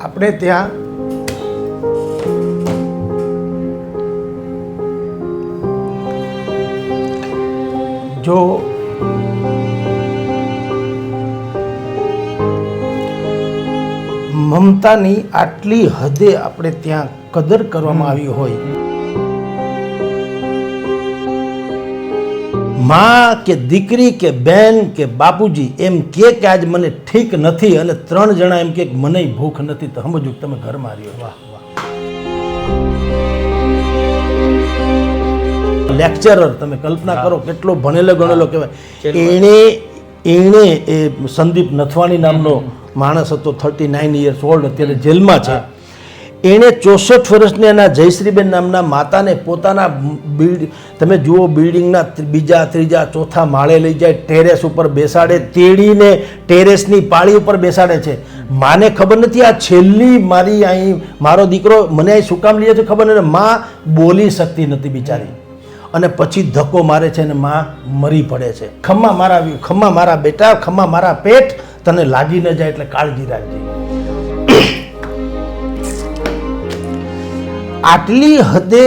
આપણે ત્યાં જો મમતાની આટલી હદે આપણે ત્યાં કદર કરવામાં આવી હોય માં કે દીકરી કે બેન કે બાપુજી એમ કે કે આજ મને ઠીક નથી અને ત્રણ જણા એમ કે મને ભૂખ નથી તો સમજવું તમે ઘરમાં રહ્યો. વાહ વાહ. લેક્ચરર તમે કલ્પના કરો કેટલો ભણેલો ગણેલો કહેવાય. એણે એણે એ સંદીપ નથવાણી નામનો માણસ હતો થર્ટી નાઇન ઇયર્સ ઓલ્ડ અત્યારે જેલમાં છે. એણે ચોસઠ વર્ષની એના જયશ્રીબેન નામના માતાને પોતાના બિલ્ડ તમે જુઓ બિલ્ડિંગના બીજા, ત્રીજા, ચોથા માળે લઈ જાય, ટેરેસ ઉપર બેસાડે, તેડીને ટેરેસની પાળી ઉપર બેસાડે છે. માને ખબર નથી આ છેલ્લી મારી અહીં, મારો દીકરો, મને અહીં શું કામ લઈ છે ખબર નથી. માં બોલી શકતી નથી બિચારી. અને પછી ધક્કો મારે છે અને માં મરી પડે છે. ખમ્મા મારા ખમ્મા મારા બેટા, ખમ્મા મારા પેટ, તને લાગી ન જાય એટલે કાળજી રાખજે. આટલી હદે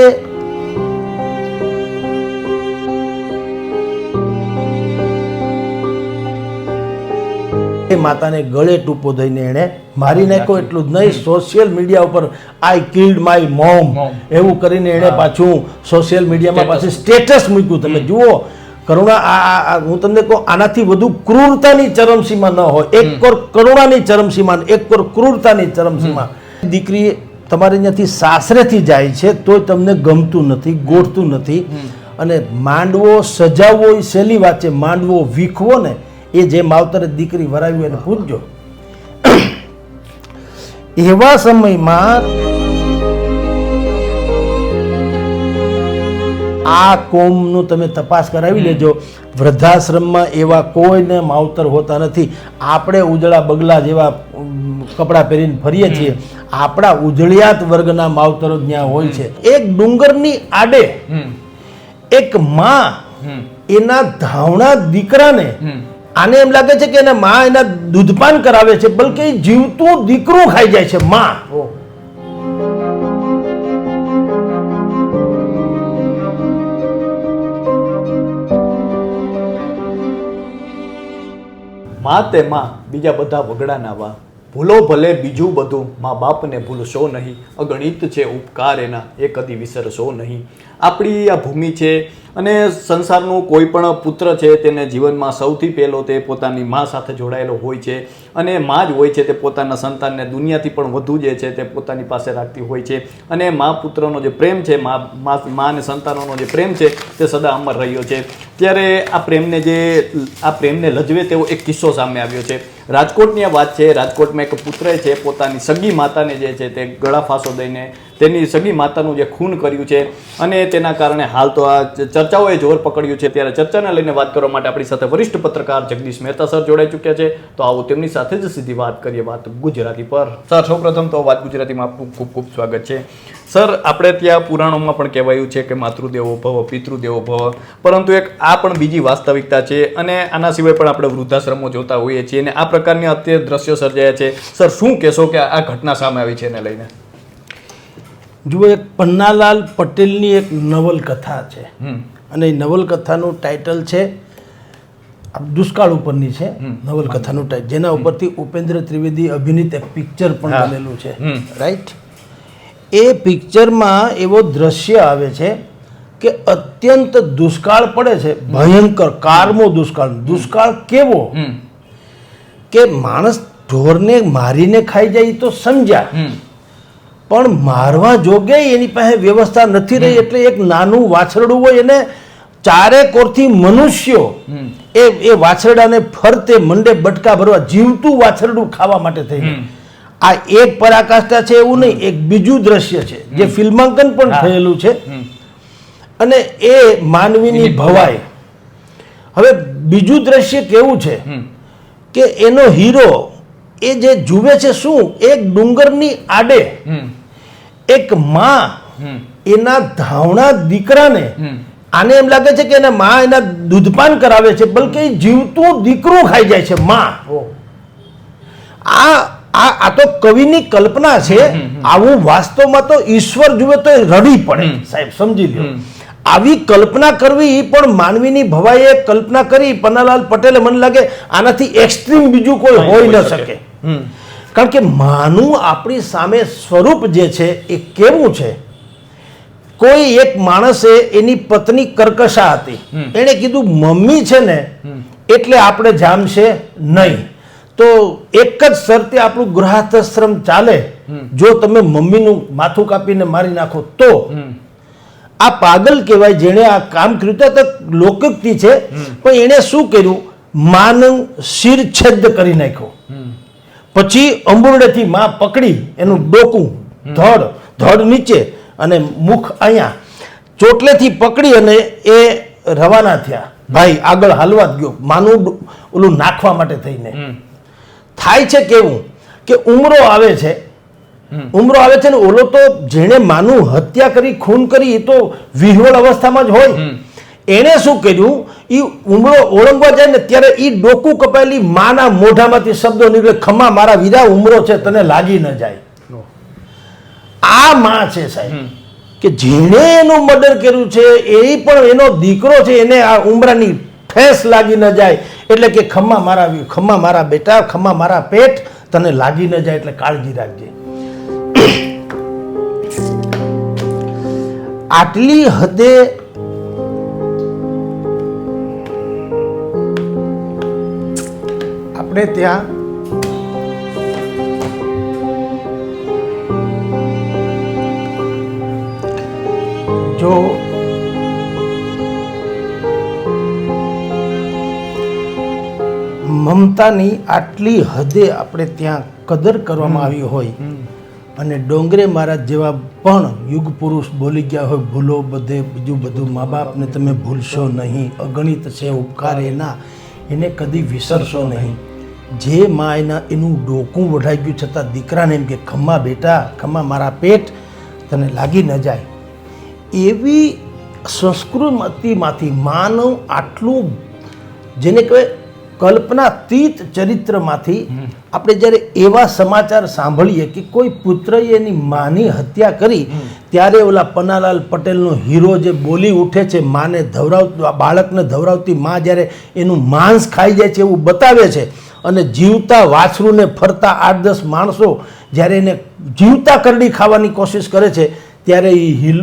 માતાને ગળે ટૂંપો દઈને એણે મારી નાખ્યો એટલું જ નહીં સોશિયલ મીડિયા ઉપર આઈ કિલ્ડ માય મોમ એવું કરીને એણે પાછું સોશિયલ મીડિયામાં પાછું સ્ટેટસ મૂક્યું. તમે જુઓ કરુણા આ હું તમને કહું આનાથી વધુ ક્રૂરતાની ચરમસીમા ન હોય. એક કોર કરુણાની ચરમસીમા એક કોર ક્રૂરતાની ચરમસીમા. દીકરી તમારે અહીંયાથી સાસરેથી જાય છે, તોય તમને ગમતું નથી, ગોઠતું નથી. અને માંડવો સજાવવો એ સહેલી વાત છે, માંડવો વીખવો ને, એ જે માવતરે દીકરી વરાવી એને પૂછજો. એવા સમયમાં આ કોમનું તમે તપાસ કરાવી લેજો. વૃદ્ધાશ્રમમાં એવા કોઈને માવતર હોતા નથી. આપણે ઉજળા બગલા જેવા કપડાં પહેરીને ફરીએ છીએ આપણા ઉજળિયાત વર્ગના માવતરો ત્યાં હોય છે. એક ડુંગરની આડે એક માં એના ધાવણા દીકરાને આને એમ લાગે છે કે એના માં એના દૂધપાન કરાવે છે બલકે જીવતું દીકરું ખાઈ જાય છે માં. માં તે માં બીજા બધા વગડાના વા ભૂલો ભલે બીજું બધું, મા બાપને ભૂલશો નહીં. અગણિત છે ઉપકાર એના એ કદી વિસરશો નહીં. આપણી આ ભૂમિ છે અને સંસારનું કોઈ પણ પુત્ર છે તેને જીવનમાં સૌથી પહેલો તે પોતાની મા સાથે જોડાયેલો હોય છે અને મા જ હોય છે તે પોતાના સંતાનને દુનિયાથી પણ વધુ જે છે તે પોતાની પાસે રાખતી હોય છે અને મા પુત્રનો જે પ્રેમ છે, મા મા અને સંતાનોનો જે પ્રેમ છે તે સદા અમર રહ્યો છે. ત્યારે આ પ્રેમને જે, આ પ્રેમને લજવે તેવો એક કિસ્સો સામે આવ્યો છે. રાજકોટની આ વાત છે, રાજકોટમાં એક પુત્રએ છે, પોતાની સગી માતાને જે છે તે ગળા ફાંસો દઈને તેની સગી માતાનું જે ખૂન કર્યું છે અને તેના કારણે હાલ તો આ ચર્ચાઓએ જોર પકડ્યું છે. ત્યારે ચર્ચાને લઈને વાત કરવા માટે આપણી સાથે વરિષ્ઠ પત્રકાર જગદીશ મહેતા સર જોડાઈ ચૂક્યા છે. તો આવો તેમની સાથે જ સીધી વાત કરીએ વાત ગુજરાતી પર. સર સૌપ્રથમ તો વાત ગુજરાતીમાં આપનું ખૂબ ખૂબ સ્વાગત છે. સર, આપણે ત્યાં પુરાણોમાં પણ કહેવાયું છે કે માતૃદેવો ભવ, પિતૃદેવો ભવ. પરંતુ એક આ પણ બીજી વાસ્તવિકતા છે અને આના સિવાય પણ આપણે વૃદ્ધાશ્રમો જોતા હોઈએ છીએ અને આ પ્રકારની અત્યારે દ્રશ્યો સર્જાયા છે. સર, શું કહેશો કે આ ઘટના સામે આવી છે એને લઈને? જુઓ એક પન્નાલાલ પટેલની એક નવલકથા છે. અને એ નવલકથાનું ટાઇટલ છે દુષ્કાળ ઉપરની છે નવલકથાનું ટાઇટલ જેના ઉપરથી ઉપેન્દ્ર ત્રિવેદી અભિનીત એક પિક્ચર પણ. બનેલું છે. રાઈટ એ પિક્ચરમાં એવો દ્રશ્ય આવે છે કે અત્યંત દુષ્કાળ પડે છે ભયંકર કારમો દુષ્કાળ. દુષ્કાળ કેવો? કે માણસ ઢોરને મારીને ખાઈ જાય તો સમજ્યા. પણ મારવા જોગે એની પાસે વ્યવસ્થા નથી રહી એટલે એક નાનું વાછરડું હોય એને ચારે કોરથી મનુષ્યો. એ એ વાછરડાને ફરતે મંડે બટકા ભરવા જીવતું વાછરડું ખાવા માટે થઈ ગયું. આ એક પરાકાષ્ઠા છે એવું નહીં એક બીજું દ્રશ્ય છે જે ફિલ્માંકન પણ થયેલું છે. અને એ માનવીની ભવાઈ. હવે બીજું દ્રશ્ય કેવું છે કે એનો હીરો એ જે જુએ છે શું એક ડુંગરની આડે એક માં એના ધાવણા દીકરાને આને એમ લાગે છે કે એના માં એના દૂધપાન કરાવે છે બલકે જીવતું દીકરું ખાઈ જાય છે માં. આ આ આ તો કવિની કલ્પના છે આવું વાસ્તવમાં તો ઈશ્વર જુએ તો રડી પડે. સાહેબ સમજી લો આવી કલ્પના કરવી પણ માનવીની ભવાઈએ કલ્પના કરી પન્નાલાલ પટેલે મને લાગે આનાથી એક્સ્ટ્રીમ બીજું કોઈ હોઈ ન શકે. કારણ કે માનું આપણી સામે સ્વરૂપ જે છે એ કેવું છે? કોઈ એક માણસે એની પત્ની કર્કશા હતી. એણે કીધું મમ્મી છે ને એટલે આપણે જામશે નહીં. તો એક જ શરતે આપણું ગૃહાસ્થાશ્રમ ચાલે. જો તમે મમ્મીનું માથું કાપીને મારી નાખો તો. આ પાગલ કહેવાય જેણે આ કામ કર્યું તો લોકયુક્તિ છે. પણ એણે શું કર્યું? માનું શિર છેદ કરી નાખ્યો. પછી અંબુરડેથી માં પકડી એનું ડોકું ધડ ધડ નીચે અને મુખ અહીંયા. ચોટલેથી પકડી અને એ રવાના થયા. ભાઈ આગળ હાલવા જ ગયો. માનું ઓલું નાખવા માટે થઈને. થાય છે કેવું કે ઉમરો આવે છે. ઉમરો આવે છે ને ઓલો તો જેણે માનું હત્યા કરી ખૂન કરી એ તો વિહવળ અવસ્થામાં જ હોય. એણે શું કર્યું? એ ઉમળો ઓળંગવા જાય ને ત્યારે એ ડોકું કપાયેલી માના મોઢામાંથી શબ્દો નીકળે ખમા મારા વીરા ઉમરો છે તને લાગી ન જાય. આ માં છે સાહેબ કે જેણે એનું મર્ડર કર્યું છે એ પણ એનો દીકરો છે એને આ ઉમરાની ઠેસ લાગી ન જાય. એટલે કે ખમ્મા મારા ખમ્મા મારા બેટા ખમ્મા મારા પેટ તને લાગી ન જાય એટલે કાળજી રાખજે. આટલી હદે આપણે ત્યાં જો મમતાની આટલી હદે આપણે ત્યાં કદર કરવામાં આવી હોય અને ડોંગરે મહારાજ જેવા પણ યુગ પુરુષ બોલી ગયા હોય ભૂલો બધે બીજું બધું મા બાપને તમે ભૂલશો નહીં અગણિત છે ઉપકાર એના એને કદી વિસરશો નહીં. જે મા એના એનું ડોકું વઢાઈ ગયું છતાં દીકરાને એમ કે, ખમ્મા બેટા, ખમ્મા મારા પેટ, તને લાગી ન જાય. એવી સંસ્કૃતિમાંથી માનવ આટલું, જેને કહેવાય કલ્પનાતીત ચરિત્રમાંથી આપણે જ્યારે એવા સમાચાર સાંભળીએ કે કોઈ પુત્રએ એની માની હત્યા કરી ત્યારે ઓલા પન્નાલાલ પટેલનો હીરો જે બોલી ઉઠે છે માને ધવરાવ બાળકને ધવરાવતી માં જ્યારે એનું માંસ ખાઈ જાય છે એવું બતાવે છે અને જીવતા વાછરૂને ફરતા આઠ દસ માણસો જ્યારે એને જીવતા કરડી ખાવાની કોશિશ કરે છે ત્યારે એ હિલ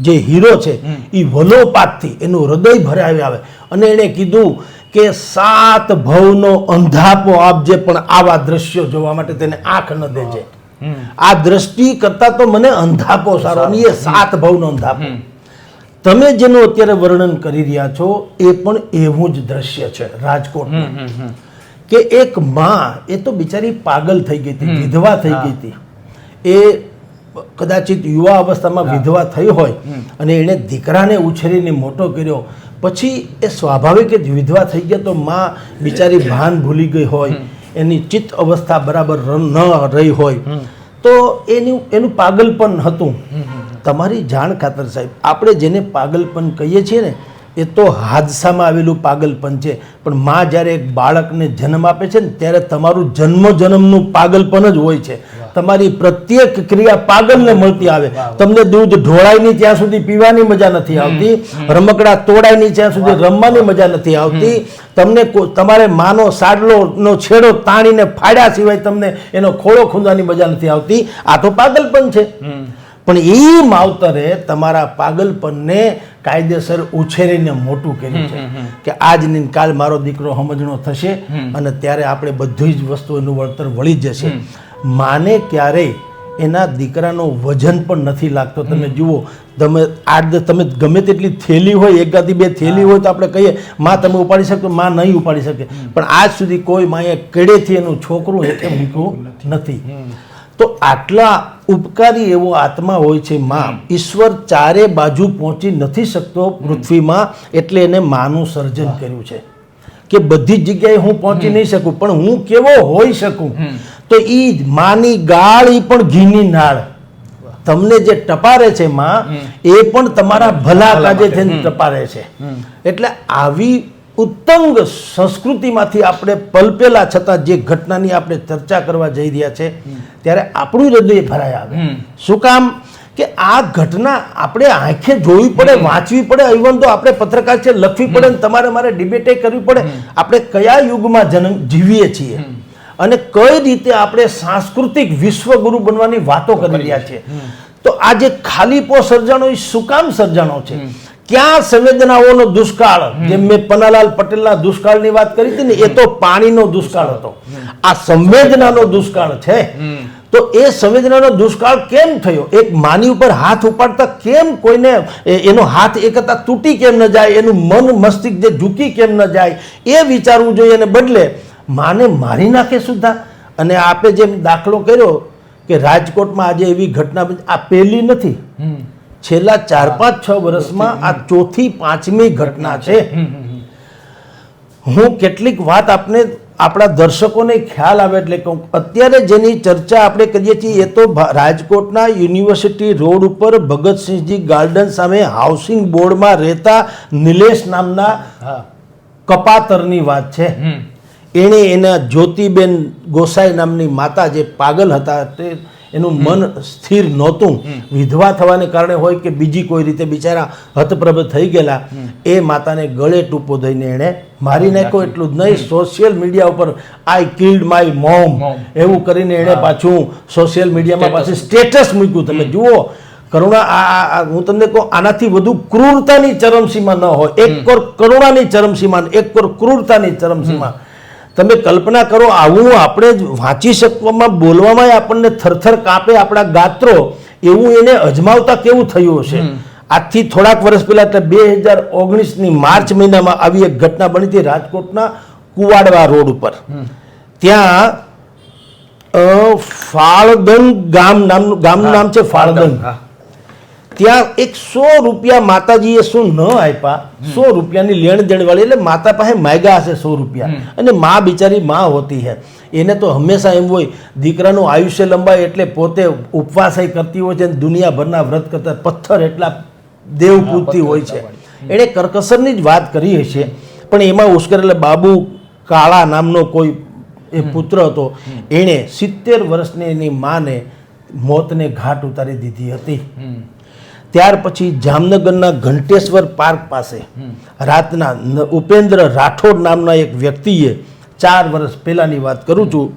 જે હીરો છે એ વલોપાતથી એનું હૃદય ભરાવી આવે. અને એણે કીધું કે સાત ભવનો અંધાપો આપજે પણ આવા દ્રશ્યો જોવા માટે તેને આંખ ન દેજે. આ દ્રષ્ટિ કરતા તો મને અંધાપો સારો અને એ સાત ભવનો અંધાપો. તમે જેનું અત્યારે વર્ણન કરી રહ્યા છો એ પણ એવું જ દ્રશ્ય છે રાજકોટ કે એક માં એ તો બિચારી પાગલ થઈ ગઈ હતી વિધવા થઈ ગઈ હતી. એ કદાચિત યુવા અવસ્થામાં વિધવા થઈ હોય અને એણે દીકરાને ઉછેરીને મોટો કર્યો પછી એ સ્વાભાવિક જ વિધવા થઈ ગયા તો માં બિચારી ભાન ભૂલી ગઈ હોય એની ચિત્ત અવસ્થા બરાબર ન રહી હોય. તો એનું એનું પાગલપન હતું. તમારી જાણ ખાતર સાહેબ આપણે જેને પાગલપન કહીએ છીએ ને એ તો હાદસામાં આવેલું પાગલપન છે. પણ માં જ્યારે એક બાળકને જન્મ આપે છે ને ત્યારે તમારું જન્મ જન્મનું પાગલપન જ હોય છે. તમારી પ્રત્યેક ક્રિયા પાગલને મળતી આવે. તમને દૂધ ઢોળાય નહીં ત્યાં સુધી પીવાની મજા નથી આવતી. રમકડા તોડાય નહીં ત્યાં સુધી રમવાની મજા નથી આવતી. તમને તમારે માનો સાડલો નો છેડો તાણીને ફાડ્યા સિવાય તમને એનો ખોળો ખૂંદવાની મજા નથી આવતી. આ તો પાગલપણ છે. પણ એ માવતરે તમારા પાગલપણને કાયદેસર ઉછેરીને મોટું કર્યું છે. કે આજ ને કાલ મારો દીકરો સમજણો થશે અને ત્યારે આપણે બધી જ વસ્તુઓનું વળતર વળી જશે. માને ક્યારેય એના દીકરાનો વજન પણ નથી લાગતો. તમે જુઓ તમે આજ તમે ગમે તેટલી થેલી હોય એકાદી બે થેલી હોય તો આપણે કહીએ માં તમે ઉપાડી શકો માં નહીં ઉપાડી શકે. પણ આજ સુધી કોઈ માએ કેડેથી એનું છોકરું એટલે મૂક્યું નથી. તો આટલા ઉપકારી એવો આત્મા હોય છે માં. ઈશ્વર ચારે બાજુ પહોંચી નથી શકતો પૃથ્વીમાં એટલે એને માનું સર્જન કર્યું છે. કે બધી જ જગ્યાએ હું પહોંચી નહીં શકું પણ હું કેવો હોઈ શકું? તો એ માની ગાળ ઈ પણ ઘીની નાળ. તમને જે ટપારે છે માં એ પણ તમારા ભલા કાજે થઈને ટપારે છે. એટલે આવી ઉત્તંગ સંસ્કૃતિમાંથી આપણે પલપેલા છતાં જે ઘટનાની આપણે ચર્ચા કરવા જઈ રહ્યા છે ત્યારે આપણું હૃદય ભરાય આવે. શું કામ? કે આ ઘટના આપણે આંખે જોવી પડે વાંચવી પડે ઇવન તો આપણે પત્રકાર છે લખવી પડે ને તમારે મારે ડિબેટે કરવી પડે. આપણે કયા યુગમાં જન્મ જીવીએ છીએ? અને કઈ રીતે આપણે સાંસ્કૃતિક વિશ્વગુરુ બનવાની વાતો કરી રહ્યા છીએ? તો આ જે ખાલીપો સર્જાણો એ શું કામ સર્જાણો છે? ક્યાં સંવેદનાઓનો દુષ્કાળ? જેમ મેં પન્નાલાલ પટેલના દુષ્કાળની વાત કરી હતી ને એ તો પાણીનો દુષ્કાળ હતો. આ સંવેદનાનો દુષ્કાળ છે. તો એ સંવેદનાનો દુષ્કાળ કેમ થયો? એક માની ઉપર હાથ ઉપાડતા કેમ કોઈને એનો હાથ એકતા તૂટી કેમ ન જાય એનું મન મસ્તિષ્ક જે ઝૂકી કેમ ન જાય એ વિચારવું જોઈએ અને બદલે માને મારી નાખે સુદ્ધા. અને આપે જેમ દાખલો કર્યો કે રાજકોટમાં આજે એવી ઘટના આ પહેલી નથી. છેલ્લા ચાર પાંચ છ વર્ષમાં આ ચોથી પાંચમી ઘટના છે. હું કેટલીક વાત આપને આપણા દર્શકોને ખ્યાલ આવે એટલે કહું અત્યારે જેની ચર્ચા આપણે કરીએ છીએ એ તો રાજકોટના યુનિવર્સિટી રોડ ઉપર ભગતસિંહજી ગાર્ડન સામે હાઉસિંગ બોર્ડમાં રહેતા નિલેશ નામના કપાતરની વાત છે. એણે એના જ્યોતિબેન ગોસાઈ નામની માતા જે પાગલ હતા તે એનું મન સ્થિર નહોતું. વિધવા થવાને કારણે હોય કે બીજી કોઈ રીતે બિચારા હતપ્રભ થઈ ગયેલા એ માતાને ગળે ટૂંપો દઈને એણે મારી નાખ્યો. એટલું જ નહીં સોશિયલ મીડિયા ઉપર આઈ કિલ્ડ માય મોમ એવું કરીને એણે પાછું સોશિયલ મીડિયામાં પાછું સ્ટેટસ મૂક્યું. તમે જુઓ કરુણા આ હું તમને કહું આનાથી વધુ ક્રૂરતાની ચરમસીમા ન હોય. એક કોર કરુણાની ચરમસીમા એક કોર ક્રૂરતાની ચરમસીમા. તમે કલ્પના કરો આવું આપણે વાંચી શકવામાં બોલવામાં આપણને થરથર કાપે આપણા ગાત્રો એવું એને અજમાવતા કેવું થયું હશે? આજથી થોડાક વર્ષ પહેલા એટલે બે હજાર ઓગણીસની માર્ચ મહિનામાં આવી એક ઘટના બની હતી રાજકોટના કુવાડવા રોડ ઉપર. ત્યાં ફાળદંગ ગામ નામનું ગામનું નામ છે ફાળદંગ. ત્યાં એક સો રૂપિયા માતાજીએ શું ન આપ્યા? સો રૂપિયાની લેણ દેણ વાળી એટલે માતા પાસે માગ્યા હશે સો રૂપિયા. અને મા બિચારી મા હોતી હે. એને તો હંમેશા એમ હોય દીકરાનું આયુષ્ય લંબાય એટલે પોતે ઉપવાસ કરતી હોય છે અને દુનિયાભરના વ્રત કરતા પથ્થર એટલા દેવ પૂજતી હોય છે. એણે કરકસરની જ વાત કરી હશે. પણ એમાં ઉશ્કેરેલા બાબુ કાળા નામનો કોઈ એ પુત્ર હતો. એણે સિત્તેર વર્ષની એની માને મોતને ઘાટ ઉતારી દીધી હતી. ત્યાર પછી જામનગરના ઘંટેશ્વર પાર્ક પાસે રાતના ઉપેન્દ્ર રાઠોડ નામના એક વ્યક્તિએ ચાર વર્ષ પહેલાંની વાત કરું છું.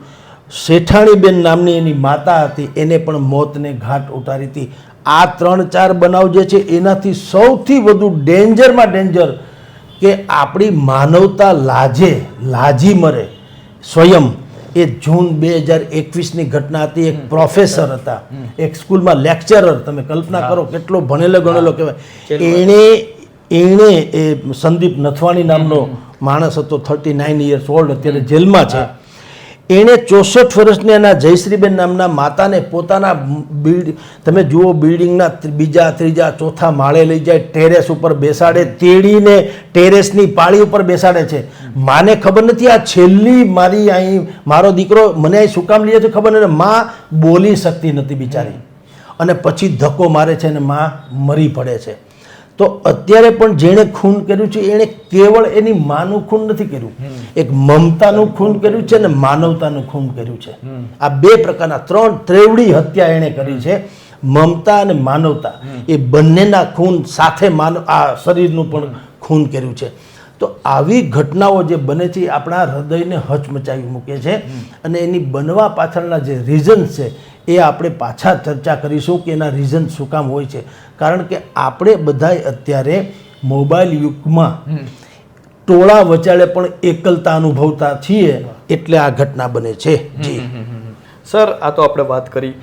શેઠાણીબેન નામની એની માતા હતી. એને પણ મોતને ઘાટ ઉતારી હતી. આ ત્રણ ચાર બનાવ જે છે એનાથી સૌથી વધુ ડેન્જરમાં ડેન્જર કે આપણી માનવતા લાજે લાજી મરે સ્વયં. એ જૂન બે હજાર એકવીસની ઘટના હતી. એક પ્રોફેસર હતા. એક સ્કૂલમાં લેક્ચરર તમે કલ્પના કરો કેટલો ભણેલો ગણેલો કહેવાય. એણે એણે એ સંદીપ નથવાણી નામનો માણસ હતો થર્ટી નાઇન ઇયર્સ ઓલ્ડ અત્યારે જેલમાં છે. એણે ચોસઠ વર્ષની એના જયશ્રીબેન નામના માતાને પોતાના બિલ્ડ તમે જુઓ બિલ્ડિંગના બીજા, ત્રીજા, ચોથા માળે લઈ જાય, ટેરેસ ઉપર બેસાડે તેડીને ટેરેસની પાળી ઉપર બેસાડે છે. માને ખબર નથી આ છેલ્લી મારી અહીં મારો દીકરો મને અહીં શું કામ લઈએ છે ખબર નથી. માં બોલી શકતી નથી બિચારી. અને પછી ધક્કો મારે છે અને માં મરી પડે છે. તો અત્યારે પણ જેણે ખૂન કર્યું છે એણે કેવળ એની માનું ખૂન નથી કર્યું. એક મમતાનું ખૂન કર્યું છે અને માનવતાનું ખૂન કર્યું છે. આ બે પ્રકારના ત્રણ ત્રેવડી હત્યા એણે કરી છે મમતા અને માનવતા. એ બંનેના ખૂન સાથે માનવ આ શરીરનું પણ ખૂન કર્યું છે. તો આવી ઘટનાઓ જે બને છે એ આપણા હૃદયને હચમચાવી મૂકે છે અને એની બનવા પાછળના જે રીઝન્સ છે એ આપણે પાછા ચર્ચા કરીશું કે એના રીઝન શું કામ હોય છે. કારણ કે આપણે બધાય અત્યારે મોબાઈલ યુગમાં ટોળા વચાળે પણ એકલતા અનુભવતા છીએ એટલે આ ઘટના બને છે. જી. સર, આ તો આપણે વાત કરી.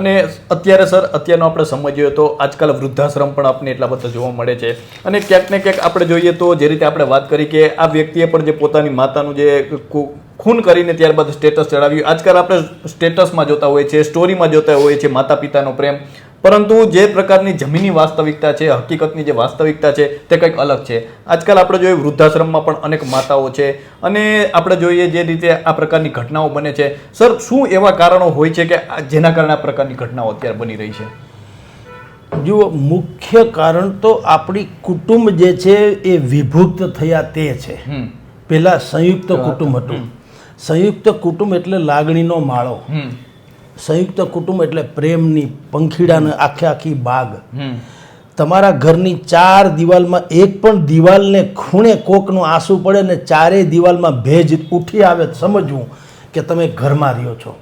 અને અત્યારે સર, અત્યારનો આપણે સમજીએ તો આજકાલ વૃદ્ધાશ્રમ પણ આપણને એટલા બધા જોવા મળે છે. અને ક્યાંક ને ક્યાંક આપણે જોઈએ તો જે રીતે આપણે વાત કરી કે આ વ્યક્તિએ પણ જે પોતાની માતાનું જે ખૂન કરીને ત્યારબાદ સ્ટેટસ ચડાવ્યું. આજકાલ આપણે સ્ટેટસમાં જોતા હોઈએ છીએ સ્ટોરીમાં જોતા હોઈએ છીએ માતા પિતાનો પ્રેમ. પરંતુ જે પ્રકારની જમીનની વાસ્તવિકતા છે હકીકતની જે વાસ્તવિકતા છે તે કંઈક અલગ છે. આજકાલ આપણે જોઈએ વૃદ્ધાશ્રમમાં પણ અનેક માતાઓ છે અને આપણે જોઈએ જે રીતે આ પ્રકારની ઘટનાઓ બને છે. સર શું એવા કારણો હોય છે કે જેના કારણે આ પ્રકારની ઘટનાઓ અત્યારે બની રહી છે? જુઓ મુખ્ય કારણ તો આપણી કુટુંબ જે છે એ વિભુક્ત થયા તે છે. પહેલાં સંયુક્ત કુટુંબ હતું. સંયુક્ત કુટુંબ એટલે લાગણીનો માળો. સંયુક્ત કુટુંબ એટલે પ્રેમની પંખીડાને આખે આખી બાગ. તમારા ઘરની ચાર દિવાલમાં એક પણ દિવાલને ખૂણે કોકનું આંસુ પડે ને ચારેય દિવાલમાં ભેજ ઉઠી આવે સમજવું કે તમે ઘરમાં રહ્યો છો.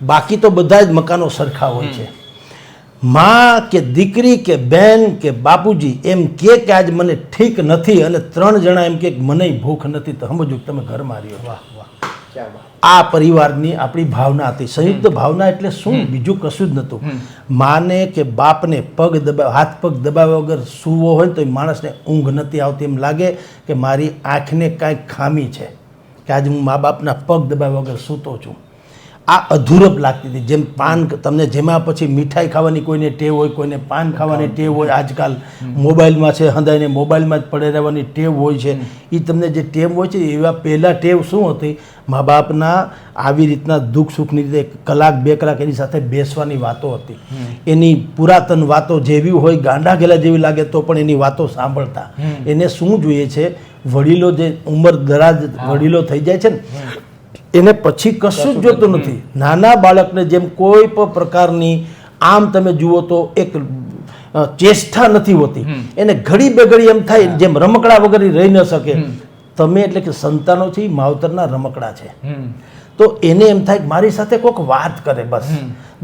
બાકી તો બધા જ મકાનો સરખા હોય છે. માં કે દીકરી કે બેન કે બાપુજી એમ કે કે આજ મને ઠીક નથી અને ત્રણ જણા એમ કે મને ભૂખ નથી તો સમજવું તમે ઘરમાં રહ્યો વાહ વાહ. આ પરિવારની આપણી ભાવના હતી. સંયુક્ત ભાવના એટલે શું? બીજું કશું જ નહોતું. માને કે બાપને પગ દબાવ હાથ પગ દબાવ્યા વગર સૂવો હોય ને તો એ માણસને ઊંઘ નથી આવતી. એમ લાગે કે મારી આંખને કાંઈક ખામી છે. કે આજે હું મા બાપના પગ દબાવ્યા વગર સૂતો છું. આ અધૂરપ લાગતી હતી. જેમ પાન તમને જેમાં પછી મીઠાઈ ખાવાની કોઈને ટેવ હોય કોઈને પાન ખાવાની ટેવ હોય આજકાલ મોબાઈલમાં છે હંદાઈને મોબાઈલમાં જ પડે રહેવાની ટેવ હોય છે. એ તમને જે ટેવ હોય છે એવા પહેલાં ટેવ શું હતી? મા બાપના આવી રીતના દુઃખ સુખની રીતે કલાક બે કલાક એની સાથે બેસવાની વાતો હતી. એની પુરાતન વાતો જેવી હોય ગાંડા ગેલા જેવી લાગે તો પણ એની વાતો સાંભળતા. એને શું જોઈએ છે? વડીલો જે ઉંમર દરાજ વડીલો થઈ જાય છે ને એને પછી કશું જ જોતું નથી. નાના બાળકને જેમ કોઈ પણ પ્રકારની આમ તમે જુઓ તો એક ચેષ્ટા નથી હોતી. એને ઘડી બેઘડી એમ થાય જેમ રમકડા વગર રહી ન શકે. તમે એટલે કે સંતાનો છે એ માવતરના રમકડા છે. તો એને એમ થાય કે મારી સાથે કોઈક વાત કરે બસ.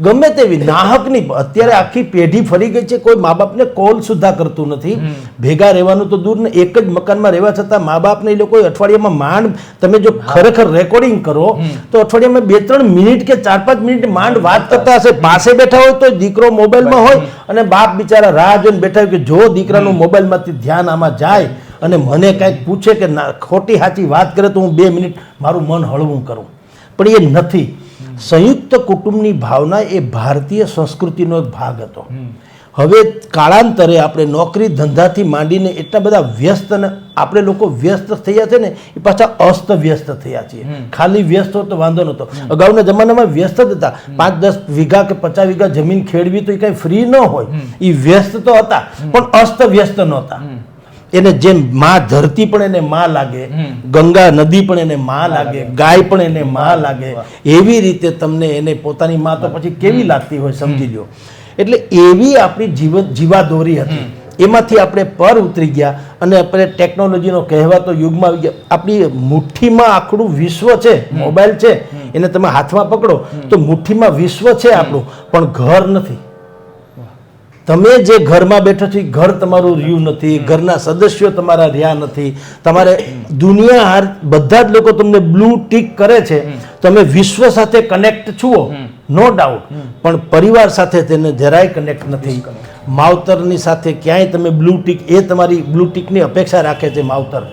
ગમે તેવી નાહકની અત્યારે આખી પેઢી ફરી ગઈ છે કોઈ મા બાપને કોલ સુદ્ધા કરતું નથી. ભેગા રહેવાનું તો દૂર ને એક જ મકાનમાં રહેવા છતાં મા બાપને એ લોકો અઠવાડિયામાં માંડ તમે જો ખરેખર રેકોર્ડિંગ કરો તો અઠવાડિયામાં બે ત્રણ મિનિટ કે ચાર પાંચ મિનિટ માંડ વાત કરતા હશે. પાસે બેઠા હોય તો દીકરો મોબાઈલમાં હોય અને બાપ બિચારા રાહ જોઈને બેઠા હોય કે જો દીકરાનું મોબાઈલમાંથી ધ્યાન આમાં જાય અને મને કાંઈક પૂછે કે ખોટી સાચી વાત કરે તો હું બે મિનિટ મારું મન હળવું કરું. પણ એ નથી. સંયુક્ત કુટુંબની ભાવના એ ભારતીય સંસ્કૃતિનો એક ભાગ હતો. હવે કાળાંતરે આપણે નોકરી ધંધાથી માંડીને એટલા બધા વ્યસ્ત અને આપણે લોકો વ્યસ્ત થયા છે ને એ પાછા અસ્ત વ્યસ્ત થયા છીએ. ખાલી વ્યસ્ત તો વાંધો નહોતો. અગાઉના જમાનામાં વ્યસ્ત જ હતા. પાંચ દસ વીઘા કે પચાસ વીઘા જમીન ખેડવી તો એ કાંઈ ફ્રી ન હોય. એ વ્યસ્ત તો હતા પણ અસ્ત વ્યસ્ત નહોતા એને જેમ માં ધરતી પણ એને માં લાગે ગંગા નદી પણ એને માં લાગે ગાય પણ એને માં લાગે. એવી રીતે તમને એને પોતાની માં તો પછી કેવી લાગતી હોય સમજી લો એટલે એવી આપણી જીવ જીવાદોરી હતી. એમાંથી આપણે પર ઉતરી ગયા અને આપણે ટેકનોલોજીનો કહેવાતો યુગમાં આવી ગયા. આપણી મુઠ્ઠીમાં આખડું વિશ્વ છે મોબાઈલ છે. એને તમે હાથમાં પકડો તો મુઠ્ઠીમાં વિશ્વ છે આપણું. પણ ઘર નથી. તમે જે ઘરમાં બેઠો છો ઘર તમારું રહ્યું નથી ઘરના સદસ્યો તમારા રહ્યા નથી. તમારે દુનિયા હાર બધા જ લોકો તમને બ્લુ ટીક કરે છે. તમે વિશ્વ સાથે કનેક્ટ છુઓ નો ડાઉટ પણ પરિવાર સાથે તેને જરાય કનેક્ટ નથી. માવતરની સાથે ક્યાંય તમે બ્લુ ટીક એ તમારી બ્લુ ટીકની અપેક્ષા રાખે છે માવતર.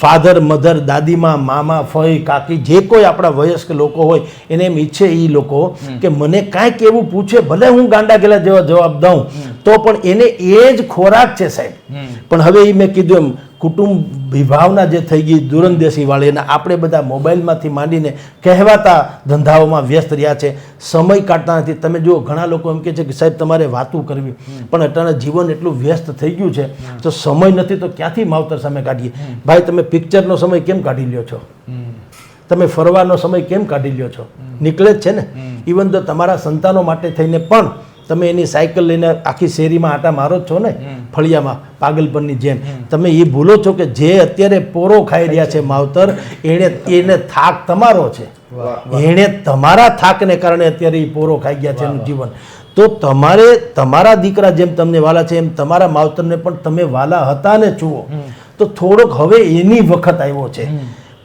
ફાધર મધર દાદીમા મામા ફઈ કાકી જે કોઈ આપણા વયસ્ક લોકો હોય એને એમ ઈચ્છે એ લોકો કે મને કાંઈક એવું પૂછે ભલે હું ગાંડા ગેલા જેવા જવાબ દઉં તો પણ એને એ જ ખોરાક છે સાહેબ. પણ હવે એ મેં કીધું એમ કુટુંબ વિભાવના જે થઈ ગઈ દૂરંદેશી વાળી અને આપણે બધા મોબાઈલમાંથી માંડીને કહેવાતા ધંધાઓમાં વ્યસ્ત રહ્યા છે. સમય કાઢતા નથી. તમે જુઓ ઘણા લોકો એમ કહે છે કે સાહેબ તમારે વાતું કરવી. પણ અત્યારે જીવન એટલું વ્યસ્ત થઈ ગયું છે. તો સમય નથી તો ક્યાંથી માવતર સામે કાઢીએ? ભાઈ તમે પિક્ચરનો સમય કેમ કાઢી લ્યો છો? તમે ફરવાનો સમય કેમ કાઢી લ્યો છો? નીકળે જ છે ને? ઇવન તો તમારા સંતાનો માટે થઈને પણ તમે એની સાયકલ લઈને આખી શેરીમાં આટા મારો છો ને? ફળિયામાં પાગલપનની જેમ. તમે એ ભૂલો છો કે જે અત્યારે પોરો ખાઈ રહ્યા છે માવતર એણે એને થાક તમારો છે. એણે તમારા થાકને કારણે અત્યારે એ પોરો ખાઈ ગયા છે એનું જીવન. તો તમારે તમારા દીકરા જેમ તમને વાલા છે એમ તમારા માવતરને પણ તમે વાલા હતા ને જુઓ. તો થોડોક હવે એની વખત આવ્યો છે.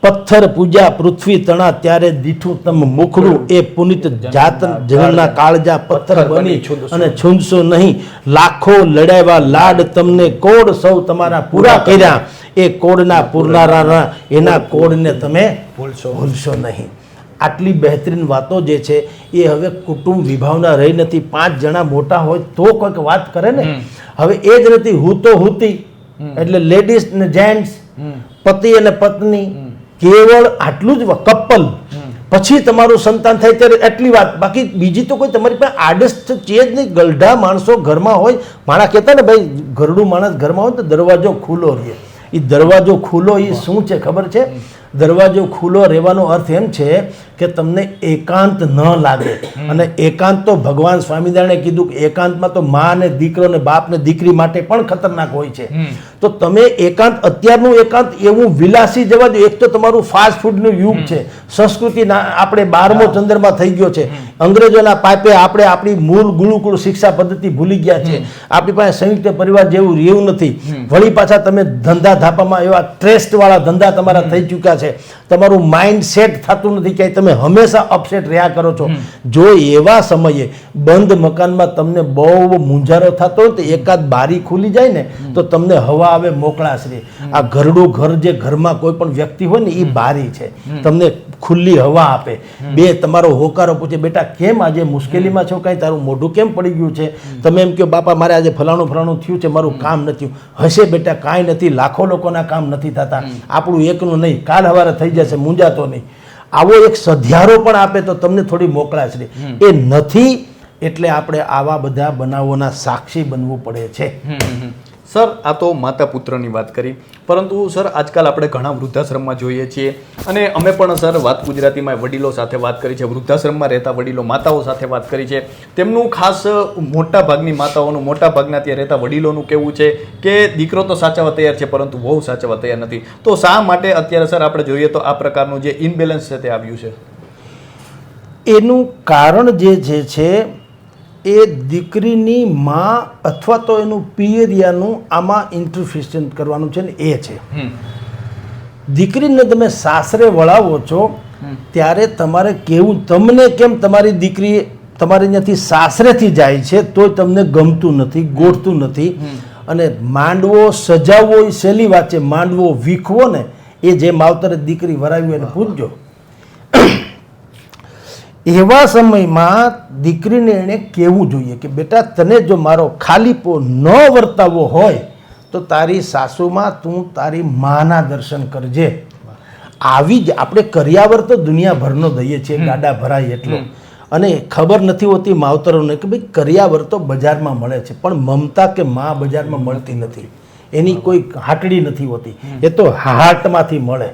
પથ્થર પૂજા પૃથ્વી તણા ત્યારે દીઠું તમ મુખડું એ પુનિત જાત જળના કાળજા પથ્થર બની અને છૂંદશો નહીં. લાખો લડાવ્યા લાડ તમને કોડ સૌ તમારા પૂરા કર્યા. એ કોડના પૂરનારા એના કોડને તમે ભૂલશો. ભૂલશો નહીં. આટલી બહેતરીન વાતો જે છે એ હવે કુટુંબ વિભાવના રહી નથી. પાંચ જણા મોટા હોય તો કોઈક વાત કરે ને. હવે એ જ નથી હું તો હુતી એટલે લેડીઝ ને જેન્ટ્સ પતિ અને પત્ની કેવળ આટલું જ કપલ પછી તમારું સંતાન થાય ત્યારે એટલી વાત. બાકી બીજી તો કોઈ તમારી પાસે આડસ્ત છે જ નહીં. ગલઢા માણસો ઘરમાં હોય. માણા કહેતા ને ભાઈ ઘરડું માણસ ઘરમાં હોય તો દરવાજો ખુલ્લો રહે. એ દરવાજો ખુલ્લો એ શું છે ખબર છે? દરવાજો ખુલ્લો રહેવાનો અર્થ એમ છે કે તમને એકાંત ન લાગે. અને એકાંત તો ભગવાન સ્વામિનારાયણે કીધું કે એકાંતમાં તો મા અને દીકરો ને બાપ ને દીકરી માટે પણ ખતરનાક હોય છે. તો તમે એકાંત અત્યારનું એકાંત એવું વિલાસી જવા દો. એક તો તમારું ફાસ્ટ ફૂડનું યુગ છે. સંસ્કૃતિ આપણે બારમો ચંદ્રમાં થઈ ગયો છે. અંગ્રેજોના પાપે આપણે આપણી મૂળ ગુરુકુળ શિક્ષા પદ્ધતિ ભૂલી ગયા છે. આપણી પાસે સંયુક્ત પરિવાર જેવું રહેવું નથી. વળી પાછા તમે ધંધા ધાપામાં એવા ટ્રેસ્ટ વાળા ધંધા તમારા થઈ ચૂક્યા છે છે તમારું માઇન્ડ સેટ થતું નથી ક્યાંય. તમે હંમેશા અપસેટ રહ્યા કરો છો. જો એવા સમયે બંધ મકાનમાં તમને બહુ મૂંઝારો થતો હોય તો એકાદ બારી ખુલી જાય ને તો તમને હવા આવે મોકળાશ આ ઘરડું ઘર જે ઘરમાં કોઈ પણ વ્યક્તિ હોય ને એ બારી છે. તમને ખુલ્લી હવા આપે. બે તમારો હોકારો પૂછે બેટા કેમ આજે મુશ્કેલીમાં છો? કાંઈ તારું મોઢું કેમ પડી ગયું છે? તમે એમ કહો બાપા મારે આજે ફલાણું ફલાણું થયું છે મારું કામ નથી. હશે બેટા કાંઈ નથી. લાખો લોકોના કામ નથી થતા. આપણું એકનું નહીં. કાલ હવારે થઈ જશે મૂંઝાતો નહીં. આવો એક સધિયારો પણ આપે તો તમને થોડી મોકળાશ રહે એ નથી એટલે આપણે આવા બધા બનાવોના સાક્ષી બનવું પડે છે. સર, આ તો માતા પુત્રની વાત કરી. પરંતુ સર, આજકાલ આપણે ઘણા વૃદ્ધાશ્રમમાં જોઈએ છીએ. અને અમે પણ, સર, વાત ગુજરાતીમાં વડીલો સાથે વાત કરી છે, વૃદ્ધાશ્રમમાં રહેતા વડીલો માતાઓ સાથે વાત કરી છે. તેમનું ખાસ મોટા ભાગની માતાઓનું મોટા ભાગના ત્યાં રહેતા વડીલોનું કેવું છે કે દીકરો તો સાચવવા તૈયાર છે, પરંતુ બહુ સાચવવા તૈયાર નથી. તો શા માટે અત્યારે, સર, આપણે જોઈએ તો આ પ્રકારનું જે ઇનબેલેન્સ છે તે આવ્યું છે? એનું કારણ જે જે છે એ દીકરીની મા અથવા તો એનું પિયરિયાનું આમાં ઇન્ટરફિશન કરવાનું છે ને એ છે. દીકરીને તમે સાસરે વળાવો છો ત્યારે તમારે કેવું તમને કેમ તમારી દીકરી તમારે ત્યાંથી સાસરેથી જાય છે તોય તમને ગમતું નથી ગોઠતું નથી. અને માંડવો સજાવવો એ સહેલી વાત છે માંડવો વીખવો ને એ જે માવતરે દીકરી વરાવી એને પૂછજો એવા સમયમાં દીકરીને એણે કહેવું જોઈએ કે બેટા તને જો મારો ખાલીપો ન વર્તાવવો હોય તો તારી સાસુમાં તું તારી માના દર્શન કરજે. આવી જ આપણે કર્યાવર તો દુનિયાભરનો દઈએ છીએ ગાડા ભરાય એટલો. અને ખબર નથી હોતી માવતરોને કે ભાઈ કર્યાવર તો બજારમાં મળે છે પણ મમતા કે મા બજારમાં મળતી નથી. એની કોઈ હાટડી નથી હોતી. એ તો હાર્ટમાંથી મળે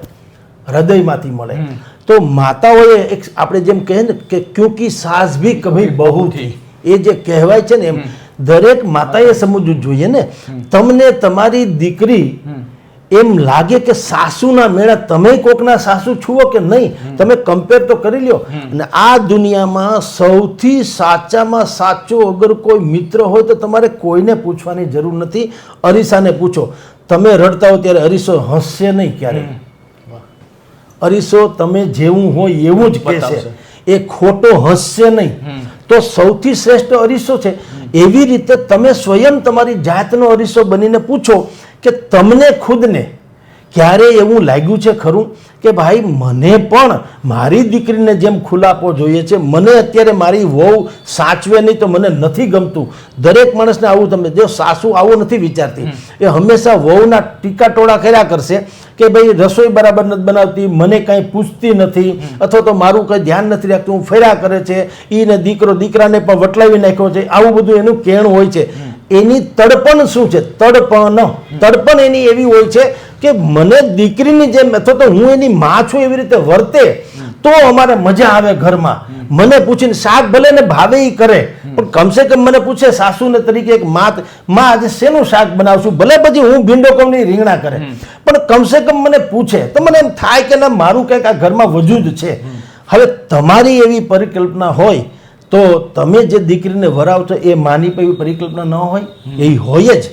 હૃદયમાંથી મળે. તો માતાઓએ એક આપણે જેમ કહે ને કે ક્યુકી સાસ ભી કભી બહુ થી. એ જે કહેવાય છે ને એમ દરેક માતાએ સમજવું જોઈએ ને. તમને તમારી દીકરી એમ લાગે કે સાસુના મેળા તમે કોકના સાસુ છુઓ કે નહીં? તમે કમ્પેર તો કરી લ્યો. અને આ દુનિયામાં સૌથી સાચામાં સાચો અગર કોઈ મિત્ર હોય તો તમારે કોઈને પૂછવાની જરૂર નથી. અરીસાને પૂછો. તમે રડતા હો ત્યારે અરીસો હસશે નહીં ક્યારેય. અરીસો તમે જેવું હોય એવું જ કહેશે. એ ખોટો હસશે નહીં. તો સૌથી શ્રેષ્ઠ અરીસો છે. એવી રીતે તમે સ્વયં તમારી જાતનો અરીસો બનીને પૂછો કે તમને ખુદને ક્યારે એવું લાગ્યું છે ખરું કે ભાઈ મને પણ મારી દીકરીને જેમ ખુલાપો જોઈએ છે મને અત્યારે મારી વહુ સાચવે નહીં તો મને નથી ગમતું. દરેક માણસને આવું તમે જો સાસુ આવું નથી વિચારતી. એ હંમેશા વહુના ટીકા ટોળા કર્યા કરશે કે ભાઈ રસોઈ બરાબર નથી બનાવતી મને કાંઈ પૂછતી નથી અથવા તો મારું કંઈ ધ્યાન નથી રાખતું હું ફેરા કરે છે એને દીકરો દીકરાને પણ વટલાવી નાખ્યો છે આવું બધું એનું કેણ હોય છે. એની તડપણ શું છે? તડપણ તડપણ એની એવી હોય છે કે મને દીકરીની જેમ અથવા તો હું એની માં છું એવી રીતે વર્તે તો અમારે મજા આવે ઘરમાં. મને પૂછીને શાક ભલે ને ભાવે ઈ કરે પણ કમસે કમ મને પૂછે સાસુને તરીકે એક માતમાં આજે શેનું શાક બનાવશું? ભલે પછી હું ભીંડો કમની રીંગણા કરે. પણ કમસે કમ મને પૂછે તો મને એમ થાય કે ના મારું કંઈક આ ઘરમાં વજૂદ છે. હવે તમારી એવી પરિકલ્પના હોય તો તમે જે દીકરીને વરાવ છો એ માની એવી પરિકલ્પના ન હોય? એ હોય જ.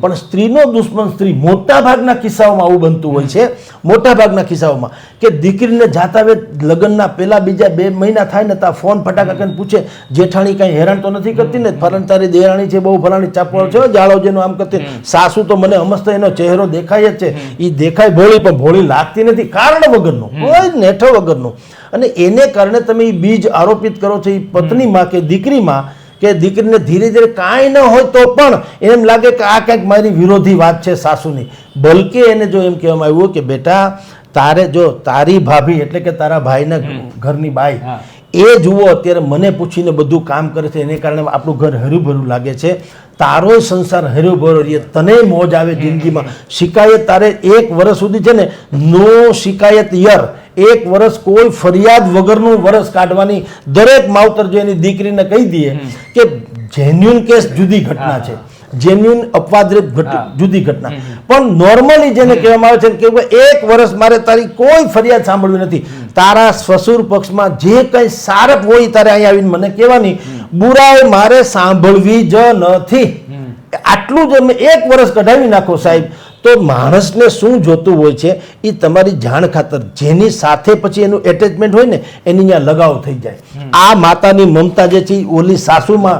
પણ સ્ત્રીનો દુશ્મન સ્ત્રી મોટા ભાગના કિસ્સાઓમાં આવું બનતું હોય છે. મોટા ભાગના કિસ્સાઓમાં કે દીકરીને જાતા વેત લગ્નના પહેલા બીજા બે મહિના થાય ને ત્યાં ફોન ફટાકા કરીને પૂછે જેઠાણી કાંઈ હેરાન તો નથી કરતી ને? ફરણ તારી દેરાણી છે બહુ ફલાણી ચાપો છે જાળો જેનું આમ કરતી. સાસુ તો મને અમસ્ત એનો ચહેરો દેખાય જ છે. એ દેખાય ભોળી પણ ભોળી લાગતી નથી. કારણ વગરનું. કોઈ નેઠો વગરનું. અને એને કારણે તમે એ બીજ આરોપિત કરો છો એ પત્નીમાં કે દીકરીમાં કે દીકરીને ધીરે ધીરે કાંઈ ન હોય તો પણ એમ લાગે કે આ કંઈક મારી વિરોધી વાત છે સાસુની. બલકે એને જો એમ કહેવામાં આવ્યું કે બેટા તારે જો તારી ભાભી એટલે કે તારા ભાઈના ઘરની બાઈ એ જુઓ અત્યારે મને પૂછીને બધું કામ કરે છે એને કારણે આપણું ઘર હર્યુભર્યું લાગે છે. તારો સંસાર હર્યોભરો રહીએ તને મોજ આવે જિંદગીમાં. શિકાયત તારે એક વર્ષ સુધી છે ને નો શિકાયત યર. એક વર્ષ કોઈ ફરિયાદ વગરનું વર્ષ કાઢવાની દરેક માવતર જો એની દીકરીને કહી દઈએ કે જેન્યુન કેસ જુદી ઘટના છે. જેન્યુન અપવાદરૂપ જુદી ઘટના. પણ નોર્મલી જેને કહેવામાં આવે છે કે એક વર્ષ મારે તારી કોઈ ફરિયાદ સાંભળવી નથી. તારા સસુર પક્ષમાં જે કંઈ સારપ હોય તારે અહીંયા આવીને મને કહેવાની. બુરાઈ મારે સાંભળવી જ નથી. આટલું જ એક વર્ષ કઢાવી નાખો સાહેબ તો માણસને શું જોતું હોય છે એ તમારી જાણ ખાતર. જેની સાથે પછી એનું એટેચમેન્ટ હોય ને એની ત્યાં લગાવ થઈ જાય. આ માતાની મમતા જે છે ઓલી સાસુમાં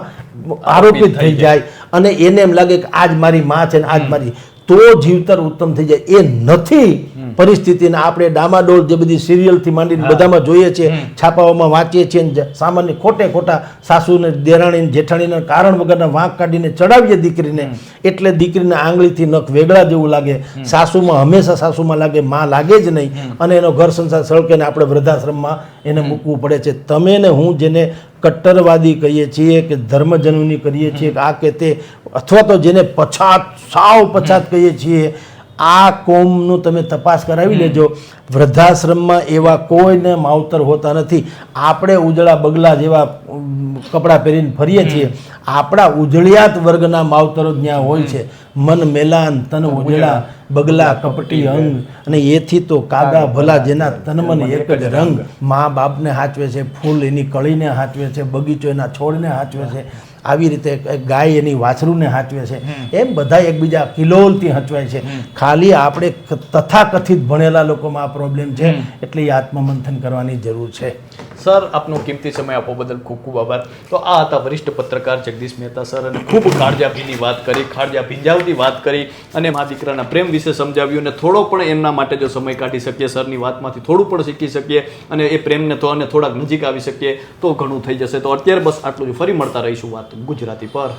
આરોપિત થઈ જાય. અને એને એમ લાગે કે આજ મારી માં છે ને આજ મારી. તો જીવતર ઉત્તમ થઈ જાય. એ નથી પરિસ્થિતિને આપણે ડામાડોળ જે બધી સિરિયલથી માંડીને બધામાં જોઈએ છીએ છાપાઓમાં વાંચીએ છીએ સામાન્ય ખોટે ખોટા સાસુને દેરાણીને જેઠાણીને કારણ વગરના વાંક કાઢીને ચડાવીએ દીકરીને એટલે દીકરીને આંગળીથી નખ વેગળા જેવું લાગે. સાસુમાં હંમેશા સાસુમાં લાગે માં લાગે જ નહીં. અને એનો ઘર સંસાર સળકે ને આપણે વૃદ્ધાશ્રમમાં એને મૂકવું પડે છે. તમે ને હું જેને કટ્ટરવાદી કહીએ છીએ કે ધર્મજનની કરીએ છીએ કે આ કે તે અથવા તો જેને પછાત સાવ પછાત કહીએ છીએ આ કોમનું તમે તપાસ કરાવી લેજો. વૃદ્ધાશ્રમમાં એવા કોઈને માવતર હોતા નથી. આપણે ઉજળા બગલા જેવા કપડાં પહેરીને ફરીએ છીએ. આપણા ઉજળિયાત વર્ગના માવતરો જ્યાં હોય છે. મન મેલાન તન ઉજળા. બગલા કપટી અંગ અને એથી તો કાગા ભલા જેના તનમન એક જ રંગ. મા બાપને હાચવે છે ફૂલ એની કળીને હાચવે છે બગીચો એના છોડને હાચવે છે આવી રીતે ગાય એની વાછરૂને હાચવે છે. એમ બધા એકબીજા કિલોલથી હચવાય છે. ખાલી આપણે તથાકથિત ભણેલા લોકોમાં આ પ્રોબ્લેમ છે. એટલે એ આત્મમંથન કરવાની જરૂર છે. સર, આપનો કિંમતી સમય આપવા બદલ ખૂબ ખૂબ આભાર. તો આ હતા વરિષ્ઠ પત્રકાર જગદીશ મહેતા સર અને ખૂબ કાળજાભીની વાત કરી કાળજા ભીંજાવતી વાત કરી અને મા દીકરાના પ્રેમ વિશે સમજાવ્યું અને થોડો પણ એમના માટે જો સમય કાઢી શકીએ, સરની વાતમાંથી થોડું પણ શીખી શકીએ અને એ પ્રેમને તો અને થોડાક નજીક આવી શકીએ, તો ઘણું થઈ જશે. તો અત્યારે બસ આટલું જ. ફરી મળતા રહીશું વાત ગુજરાતી પર.